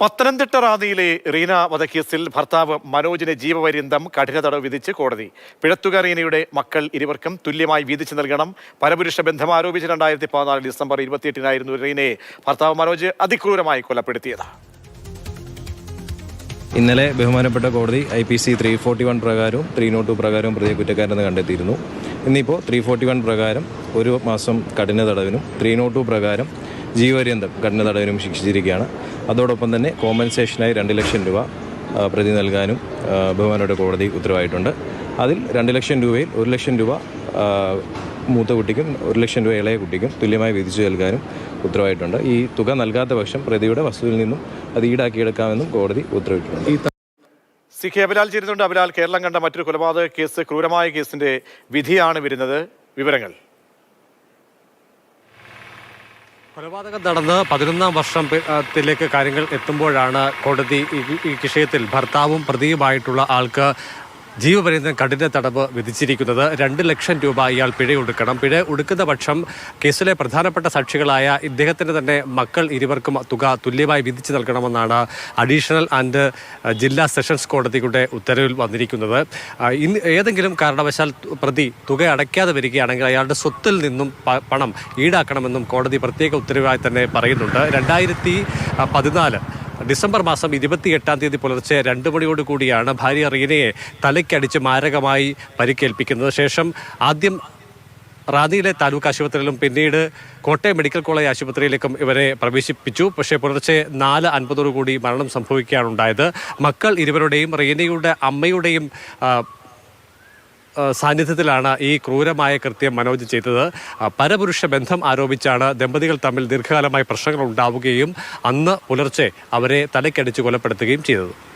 പത്തനംതിട്ട റാന്നിയിലെ റീന വധക്കേസിൽ ഭർത്താവ് മനോജിന് ജീവപര്യന്തം കഠിന തടവ് വിധിച്ച് കോടതി. പിഴത്തുക റീനയുടെ മക്കൾ ഇരുവർക്കും തുല്യമായി വീതിച്ചു നൽകണം. പരപുരുഷ ബന്ധം ആരോപിച്ച് രണ്ടായിരത്തി പതിനാല് ഡിസംബർ ഇരുപത്തിയെട്ടിനായിരുന്നു റീനയെ ഭർത്താവ് മനോജ് അതിക്രൂരമായി കൊലപ്പെടുത്തിയത്. ഇന്നലെ ബഹുമാനപ്പെട്ട കോടതി I P C three forty one പ്രകാരവും three naught two പ്രകാരവും പ്രതിയെ കുറ്റക്കാരെന്ന് കണ്ടെത്തിയിരുന്നു. ഇന്നിപ്പോൾ ത്രീ ഫോർട്ടി വൺ പ്രകാരം ഒരു മാസം കഠിന തടവിനും ത്രീ നോട്ട് ടു പ്രകാരം ജീവപര്യന്തം കഠിന തടവിനും ശിക്ഷിച്ചിരിക്കുകയാണ്. അതോടൊപ്പം തന്നെ കോമ്പൻസേഷനായി രണ്ട് ലക്ഷം രൂപ പ്രതി നൽകാനും ബഹുമാനോട് കോടതി ഉത്തരവായിട്ടുണ്ട്. അതിൽ രണ്ട് ലക്ഷം രൂപയിൽ ഒരു ലക്ഷം രൂപ മൂത്ത കുട്ടിക്കും ഒരു ലക്ഷം രൂപ ഇളയ കുട്ടിക്കും തുല്യമായി വിധിച്ചു നൽകാനും ഉത്തരവായിട്ടുണ്ട്. ഈ തുക നൽകാത്ത പക്ഷം പ്രതിയുടെ വസ്തുവിൽ നിന്നും അത് ഈടാക്കിയെടുക്കാമെന്നും കോടതി ഉത്തരവിട്ടിട്ടുണ്ട്. സി കെ അബിലാൽ ചേരുന്നുണ്ട് അബിലാൽ കേരളം കണ്ട മറ്റൊരു കൊലപാതക കേസ് ക്രൂരമായ കേസിന്റെ വിധിയാണ് വരുന്നത്. വിവരങ്ങൾ. കൊലപാതകം നടന്ന് പതിനൊന്നാം വർഷത്തിലേക്ക് കാര്യങ്ങൾ എത്തുമ്പോഴാണ് കോടതി ഈ- വിഷയത്തിൽ ഭർത്താവും പ്രതിയുമായിട്ടുള്ള ആൾക്ക് ജീവപര്യന്തം കഠിന തടവ് വിധിച്ചിരിക്കുന്നത് രണ്ട് ലക്ഷം രൂപ ഇയാൾ പിഴ ഒടുക്കണം. പിഴ ഒടുക്കുന്ന പക്ഷം കേസിലെ പ്രധാനപ്പെട്ട സാക്ഷികളായ ഇദ്ദേഹത്തിന് തന്നെ മക്കൾ ഇരുവർക്കും തുക തുല്യമായി വിധിച്ചു നൽകണമെന്നാണ് അഡീഷണൽ ആൻഡ് ജില്ലാ സെഷൻസ് കോടതിയുടെ ഉത്തരവിൽ വന്നിരിക്കുന്നത്. ഇന്ന് ഏതെങ്കിലും കാരണവശാൽ പ്രതി തുക അടയ്ക്കാതെ വരികയാണെങ്കിൽ അയാളുടെ സ്വത്തിൽ നിന്നും പണം ഈടാക്കണമെന്നും കോടതി പ്രത്യേക ഉത്തരവായി തന്നെ പറയുന്നുണ്ട്. രണ്ടായിരത്തി പതിനാല് ഡിസംബർ മാസം ഇരുപത്തി എട്ടാം തീയതി പുലർച്ചെ രണ്ട് മണിയോട് കൂടിയാണ് ഭാര്യ റീനയെ തലയ്ക്കടിച്ച് മാരകമായി പരിക്കേൽപ്പിക്കുന്നത്. ശേഷം ആദ്യം റാന്നിയിലെ താലൂക്ക് ആശുപത്രിയിലും പിന്നീട് കോട്ടയം മെഡിക്കൽ കോളേജ് ആശുപത്രിയിലേക്കും ഇവരെ പ്രവേശിപ്പിച്ചു. പക്ഷേ പുലർച്ചെ നാല് അൻപതോടുകൂടി മരണം സംഭവിക്കുകയാണ് ഉണ്ടായത്. മക്കൾ ഇരുവരുടെയും റീനയുടെ അമ്മയുടെയും സാന്നിധ്യത്തിലാണ് ഈ ക്രൂരമായ കൃത്യം മനോജ് ചെയ്തത്. പരപുരുഷ ബന്ധം ആരോപിച്ചാണ് ദമ്പതികൾ തമ്മിൽ ദീർഘകാലമായി പ്രശ്നങ്ങൾ ഉണ്ടാവുകയും അന്ന് പുലർച്ചെ അവരെ തലയ്ക്കടിച്ച് കൊലപ്പെടുത്തുകയും ചെയ്തത്.